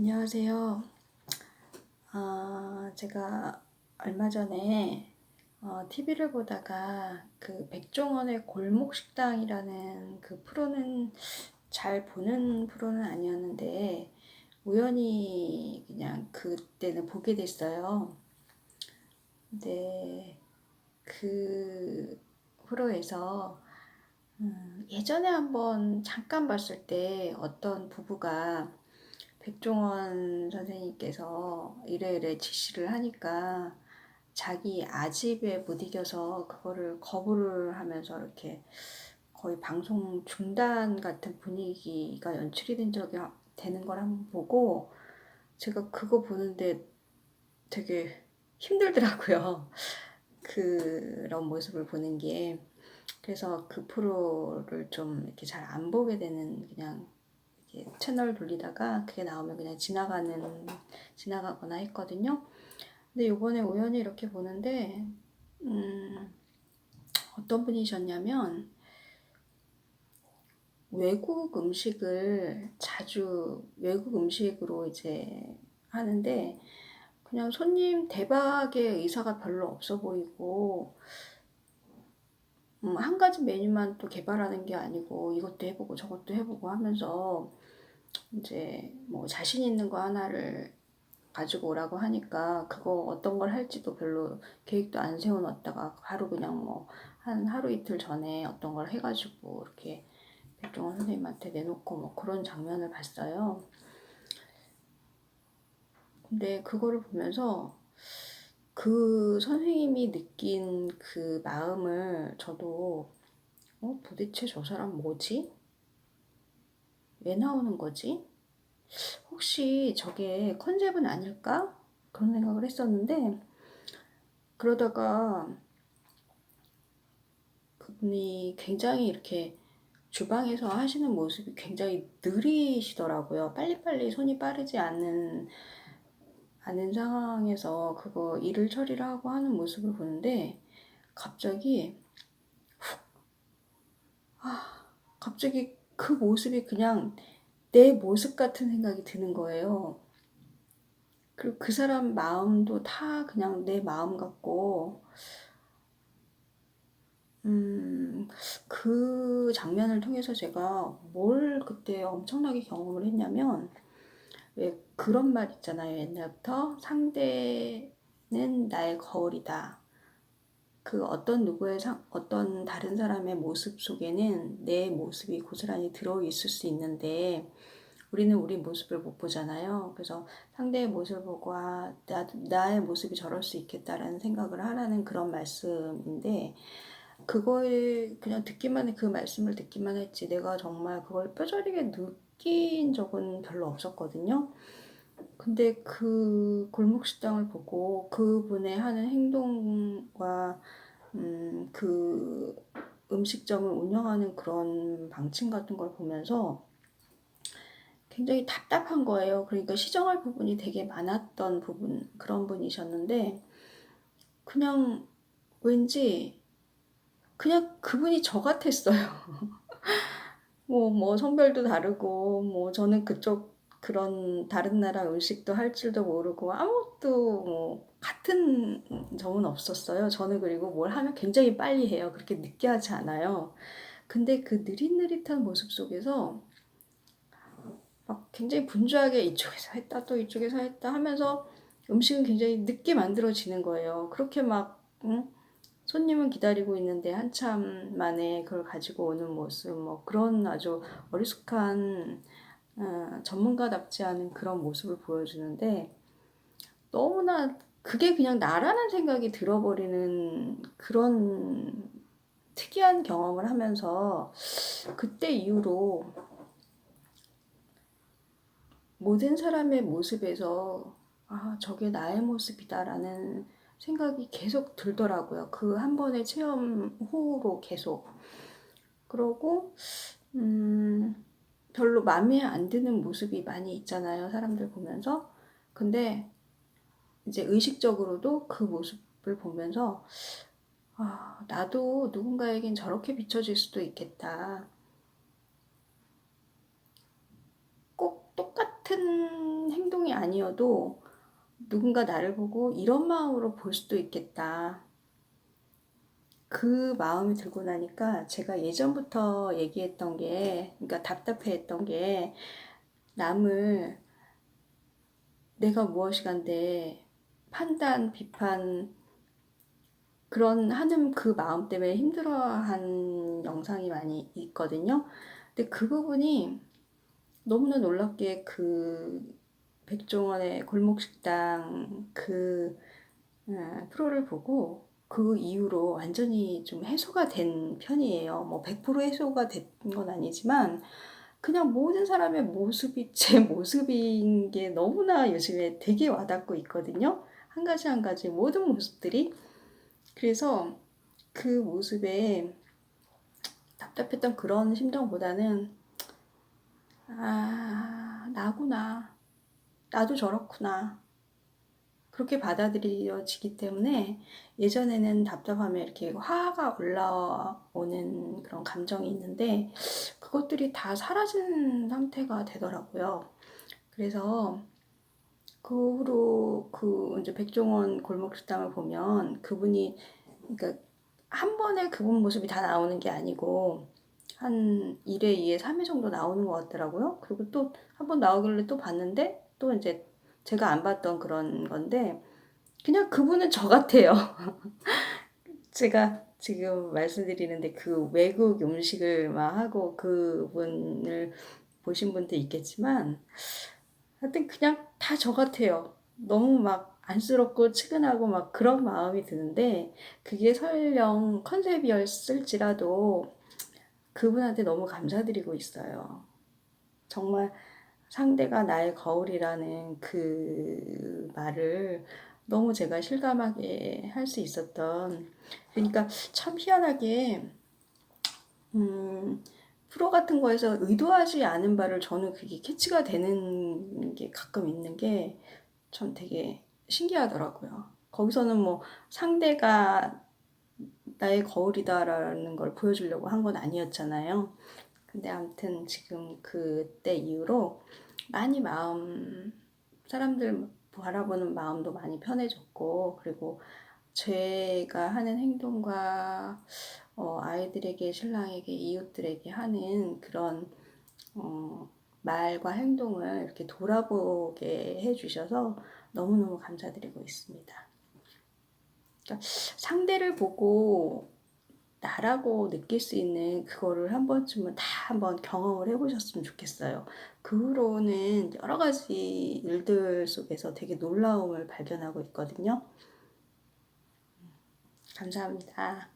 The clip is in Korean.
안녕하세요. 아, 제가 얼마 전에 어, TV를 보다가 그 백종원의 골목식당이라는 그 프로는 잘 보는 프로는 아니었는데 우연히 그냥 그때는 보게 됐어요. 근데 그 프로에서 음, 예전에 한번 잠깐 봤을 때 어떤 부부가 백종원 선생님께서 이래이래 지시를 하니까 자기 아집에 못 이겨서 그거를 거부를 하면서 이렇게 거의 방송 중단 같은 분위기가 연출이 된 적이 되는 걸 한번 보고 제가 그거 보는데 되게 힘들더라고요. 그런 모습을 보는 게. 그래서 그 프로를 좀 이렇게 잘 안 보게 되는 그냥 채널 돌리다가 그게 나오면 그냥 지나가는 지나가거나 했거든요. 근데 요번에 우연히 이렇게 보는데 음, 어떤 분이셨냐면 외국 음식을 자주 외국 음식으로 이제 하는데 그냥 손님 대박의 의사가 별로 없어 보이고 음, 한 가지 메뉴만 또 개발하는 게 아니고 이것도 해보고 저것도 해보고 하면서 이제 뭐 자신 있는 거 하나를 가지고 오라고 하니까 그거 어떤 걸 할지도 별로 계획도 안 세워놨다가 하루 그냥 뭐 한 하루 이틀 전에 어떤 걸 해가지고 이렇게 백종원 선생님한테 내놓고 뭐 그런 장면을 봤어요. 근데 그거를 보면서 그 선생님이 느낀 그 마음을 저도 어, 도대체 저 사람 뭐지? 왜 나오는 거지? 혹시 저게 컨셉은 아닐까? 그런 생각을 했었는데 그러다가 그분이 굉장히 이렇게 주방에서 하시는 모습이 굉장히 느리시더라고요. 빨리빨리 손이 빠르지 않는 않은 상황에서 그거 일을 처리를 하고 하는 모습을 보는데 갑자기 훅, 아, 갑자기 그 모습이 그냥 내 모습 같은 생각이 드는 거예요. 그리고 그 사람 마음도 다 그냥 내 마음 같고, 음, 그 장면을 통해서 제가 뭘 그때 엄청나게 경험을 했냐면, 왜 그런 말 있잖아요. 옛날부터 상대는 나의 거울이다. 그 어떤 누구의 상, 어떤 다른 사람의 모습 속에는 내 모습이 고스란히 들어 있을 수 있는데 우리는 우리 모습을 못 보잖아요. 그래서 상대의 모습을 보고 아, 나, 나의 모습이 저럴 수 있겠다라는 생각을 하라는 그런 말씀인데 그걸 그냥 듣기만 해, 그 말씀을 듣기만 했지 내가 정말 그걸 뼈저리게 느낀 적은 별로 없었거든요. 근데 그 골목 식당을 보고 그분의 하는 행동과 음, 그 음식점을 운영하는 그런 방침 같은 걸 보면서 굉장히 답답한 거예요. 그러니까 시정할 부분이 되게 많았던 부분, 그런 분이셨는데, 그냥 왠지, 그냥 그분이 저 같았어요. 뭐, 뭐, 성별도 다르고, 뭐, 저는 그쪽 그런 다른 나라 음식도 할 줄도 모르고 아무것도 뭐 같은 점은 없었어요. 저는 그리고 뭘 하면 굉장히 빨리 해요. 그렇게 느끼하지 않아요. 근데 그 느릿느릿한 모습 속에서 막 굉장히 분주하게 이쪽에서 했다 또 이쪽에서 했다 하면서 음식은 굉장히 늦게 만들어지는 거예요. 그렇게 막 응? 손님은 기다리고 있는데 한참 만에 그걸 가지고 오는 모습 뭐 그런 아주 어리숙한 어, 전문가답지 않은 그런 모습을 보여주는데 너무나 그게 그냥 나라는 생각이 들어버리는 그런 특이한 경험을 하면서 그때 이후로 모든 사람의 모습에서 아, 저게 나의 모습이다라는 생각이 계속 들더라고요. 그 한 번의 체험 후로 계속. 그러고, 음, 별로 마음에 안 드는 모습이 많이 있잖아요. 사람들 보면서. 근데 이제 의식적으로도 그 모습을 보면서 아, 나도 누군가에겐 저렇게 비춰질 수도 있겠다. 꼭 똑같은 행동 아니어도 누군가 나를 보고 이런 마음으로 볼 수도 있겠다. 그 마음이 들고 나니까 제가 예전부터 얘기했던 게, 그러니까 답답해했던 게 남을 내가 무엇이간데 판단, 비판 그런 하는 그 마음 때문에 힘들어한 영상이 많이 있거든요. 근데 그 부분이 너무나 놀랍게 그 백종원의 골목식당 그 아, 프로를 보고 그 이후로 완전히 좀 해소가 된 편이에요. 뭐 100% 해소가 된 건 아니지만 그냥 모든 사람의 모습이 제 모습인 게 너무나 요즘에 되게 와닿고 있거든요. 한 가지 한 가지 모든 모습들이. 그래서 그 모습에 답답했던 그런 심정보다는 아, 나구나. 나도 저렇구나. 그렇게 받아들여지기 때문에 예전에는 답답하면 이렇게 화가 올라오는 그런 감정이 있는데 그것들이 다 사라진 상태가 되더라고요. 그래서 그 후로 그 이제 백종원 골목 식당을 보면 그분이 그러니까 한 번에 그분 모습이 다 나오는 게 아니고 한 1회, 2회, 3회 정도 나오는 것 같더라고요. 그리고 또 한 번 나오길래 또 봤는데 또 이제 제가 안 봤던 그런 건데 그냥 그분은 저 같아요. 제가 지금 말씀드리는데 그 외국 음식을 막 하고 그분을 보신 분도 있겠지만 하여튼 그냥 다 저 같아요. 너무 막 안쓰럽고 측은하고 막 그런 마음이 드는데 그게 설령 컨셉이었을지라도 그분한테 너무 감사드리고 있어요. 정말 상대가 나의 거울이라는 그 말을 너무 제가 실감하게 할 수 있었던 그러니까 참 희한하게 음, 프로 같은 거에서 의도하지 않은 바를 저는 그게 캐치가 되는 게 가끔 있는 게전 되게 신기하더라고요. 거기서는 뭐 상대가 나의 거울이다라는 걸 보여주려고 한 건 아니었잖아요. 근데 아무튼 지금 그때 이후로 많이 마음, 사람들 바라보는 마음도 많이 편해졌고, 그리고 제가 하는 행동과 어, 아이들에게, 신랑에게, 이웃들에게 하는 그런 어, 말과 행동을 이렇게 돌아보게 해주셔서 너무너무 감사드리고 있습니다. 그러니까 상대를 보고 나라고 느낄 수 있는 그거를 한 번쯤은 다 한번 경험을 해보셨으면 좋겠어요. 그 후로는 여러 가지 일들 속에서 되게 놀라움을 발견하고 있거든요. 감사합니다.